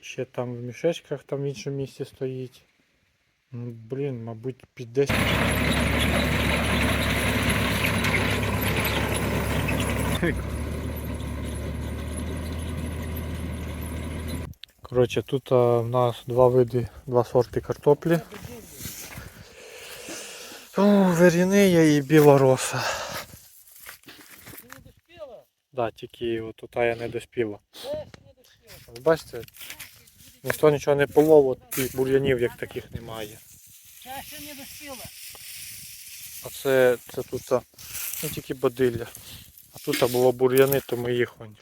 Ще там в мішечках там в іншому місці стоїть. Ну, блін, мабуть, під 10. Коротше, тут а, в нас два види, два сорти картоплі. О, Верінея і біла роса. Ти не доспіла? Да, тільки от тута я не доспіла. Ви Бачите, ніхто нічого не полов, от і бур'янів як таких немає. Це ще не доспіла. А це, це тут ну, тільки бодилля. А тут було бур'яни, то ми їх вон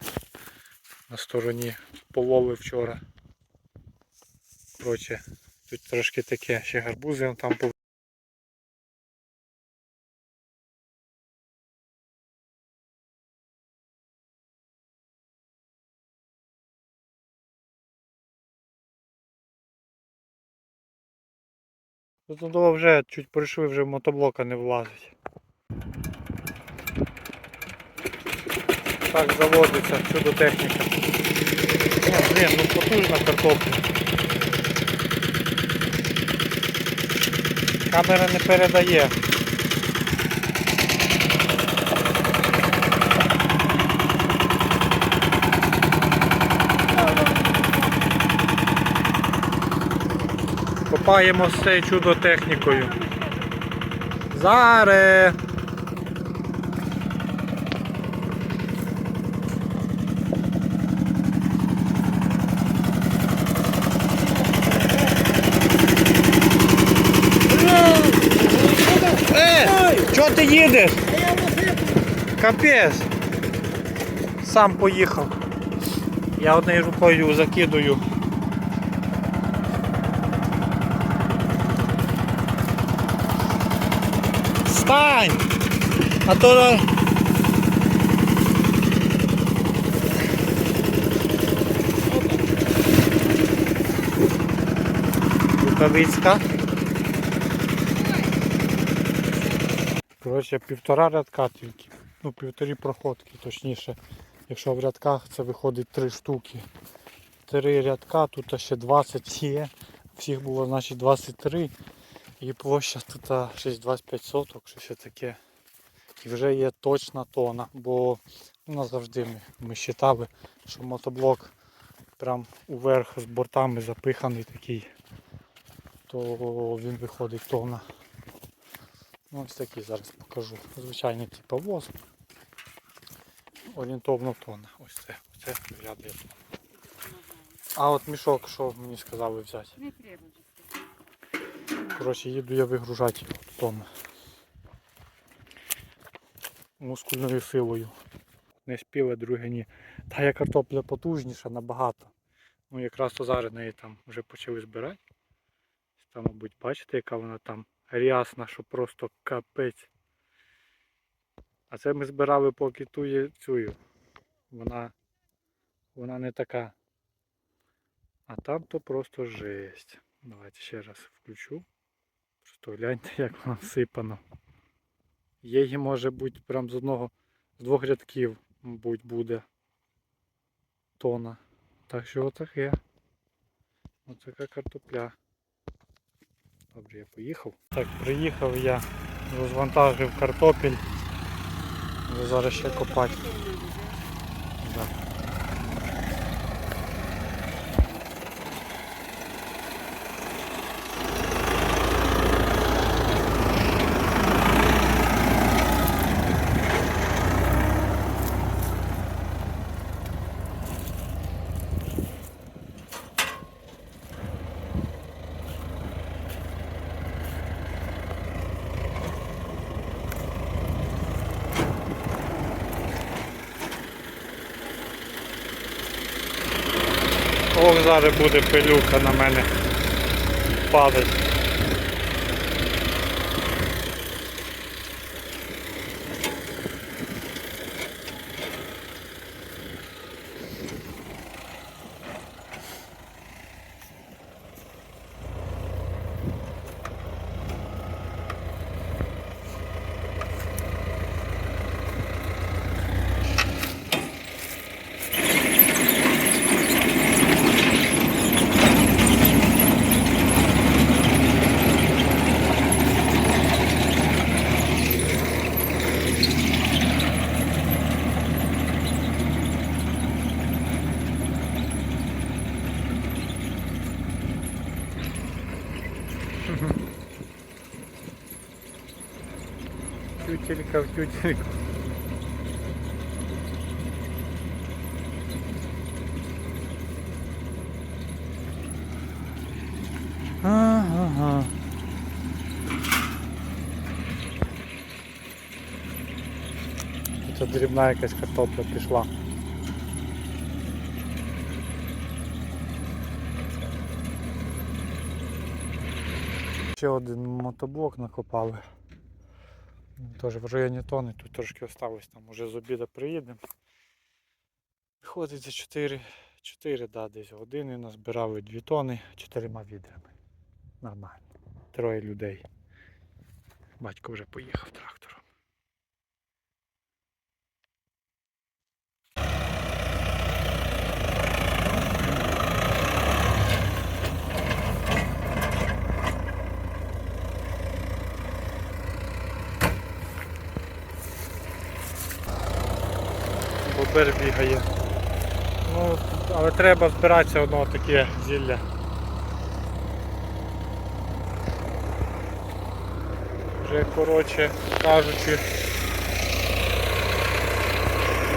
на стороні пололи вчора. Коротше, тут трошки таке, ще гарбузи он там туди вже чуть прийшли, вже мотоблока не влазить. Так заводиться чудо техніка. О, блін, ну потужна картопля. Камера не передає. Копаємо цією чудо технікою. Заре! Е! Чого ти їдеш? Капець. Сам поїхав. Я однією рукою закидую. Стань! А то. Рукавицька. Коротше, півтора рядка тільки. Ну, півторі проходки, точніше. Якщо в рядках це виходить три штуки. Три рядка, тут ще 20 є. Всіх було значить 23. І площа тут 6,25 соток, щось таке. І вже є точна тона, бо у нас завжди ми, ми считали, що мотоблок прям уверх з бортами запиханий такий, то він виходить тона. Ну, ось такий зараз покажу. Звичайний типу воз. Орієнтовно тонна. Ось це. Це вряд ли тонна. А от мішок, що мені сказали взяти. Не треба. Коротше, їду я вигружати його тонну. Мускульною силою. Не спіле, друге ні. Та я картопля потужніша набагато. Ну якраз то зараз неї там вже почали збирати. Там, мабуть, бачите, яка вона там рясна, що просто капець. А це ми збирали поки ту є цю. Вона, вона не така. А там то просто жесть. Давайте ще раз включу. Просто гляньте, як воно всипано. Її може бути прям з одного, з двох рядків, мабуть, буде тона. Так що отаке. Ось така картопля. Добре, я поїхав. Так, приїхав я, розвантажив картопель. Зараз ще копати. Зараз буде пилюка на мене падать. Тютелька в тютельку. Ага. Це дрібна якась картопля пішла. Ще один мотоблок накопали. Теж в районі тони, тут трошки осталось, там уже з обіда приїдемо. Виходить за 4, 4 да, десь години назбирали 2 тони чотирма відрами. Нормально. Троє людей. Батько вже поїхав трактором. Бобер бігає. Ну, але треба збиратися одного таке зілля. Вже коротше кажучи,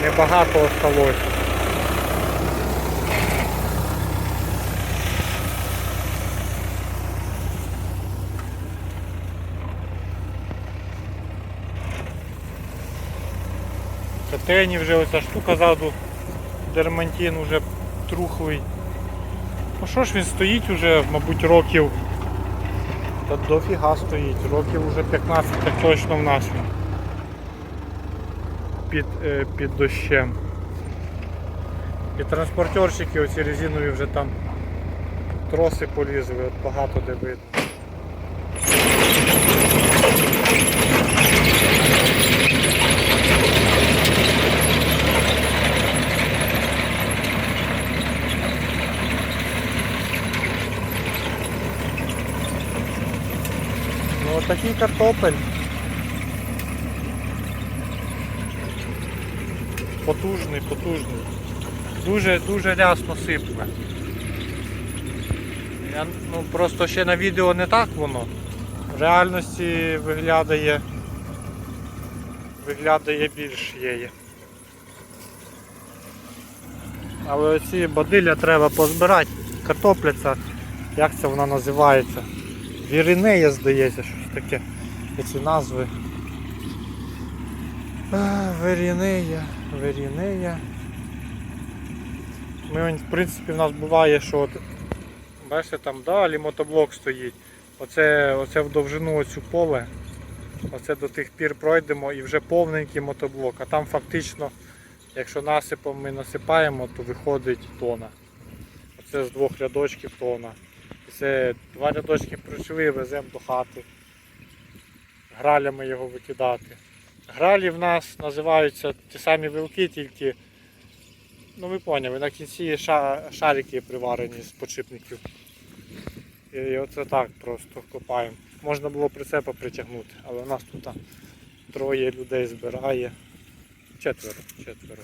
небагато осталось. Катені вже оця штука ззаду, дермантин вже трухлий. Ну що ж він стоїть уже, мабуть, років. Та дофіга стоїть, років уже 15 так точно в нас він. Під, е, під дощем. І транспортерчики оці резинові вже там троси полізли, от багато де видно. Отакий картопель. Потужний, потужний. Дуже дуже рясно сипле. Я, ну, просто ще на відео не так воно. В реальності виглядає виглядає більш є. Але оці бадилля треба позбирати. Картопля як це вона називається? Віринея, здається, щось таке. Ці назви. А, Верінея, Верінея. Ми, в принципі, в нас буває, що от, бачите, там далі мотоблок стоїть. Оце, оце в довжину оцю поле. Оце до тих пір пройдемо і вже повненький мотоблок. А там фактично, якщо насипом ми насипаємо, то виходить тона. Оце з двох рядочків тона. Це два рядочки пройшли, веземо до хати. Гралями його викидати. Гралі в нас називаються ті самі вилки, тільки, ну ви поняли, на кінці ша- шарики приварені з подшипників. І, оце так просто копаємо. Можна було прицепа притягнути, але у нас тут троє людей збирає. Четверо, четверо.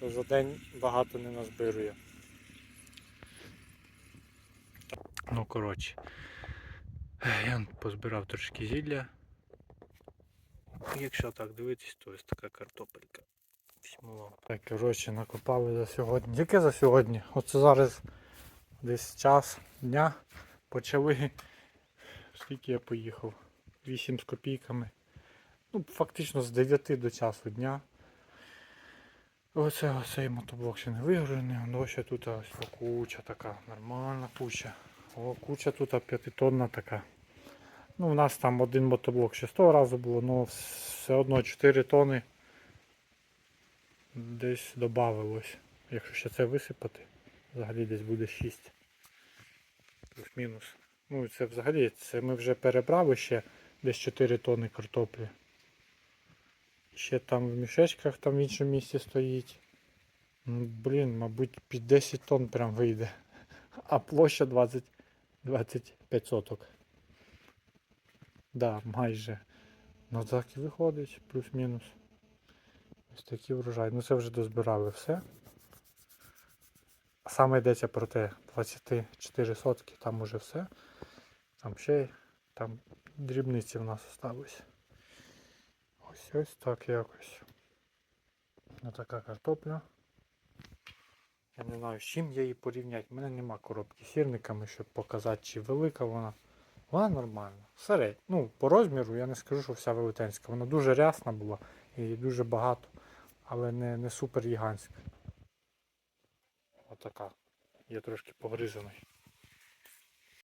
То за день багато не назбирує. Ну, коротше, я позбирав трошки зілля. Якщо так дивитись, то ось така картопелька. Так, коротше, накопали за сьогодні. Тільки за сьогодні. Оце зараз десь час дня почали. Скільки я поїхав? 8 з копійками. Ну, фактично з 9 до часу дня. Оце оцей мотоблок ще не вигружений, ну ще тут ось куча така, нормальна куча. О, куча тут п'ятитонна така. Ну, у нас там один мотоблок ще 100 разу було, але все одно 4 тони десь додавилось. Якщо ще це висипати, взагалі десь буде 6. Плюс-мінус. Ну це взагалі, це ми вже перебрали ще десь 4 тони картоплі. Ще там в мішечках там в іншому місці стоїть. Ну, блін, мабуть, під 10 тонн прям вийде. А площа 20, 25 соток. Да, майже. Ну так і виходить, плюс-мінус. Ось такий врожай. Ну це вже дозбирали все. саме йдеться про те 24 сотки, там уже все. Там ще там дрібниці в нас осталось. Ось ось так якось. Ось така картопля. Я не знаю, з чим я її порівняти. У мене нема коробки з сірниками, щоб показати, чи велика вона. Вона нормальна. Середня. Ну, по розміру я не скажу, що вся велетенська. Вона дуже рясна була і дуже багато, але не, не супер гігантська. Отака. Я трошки погризаний.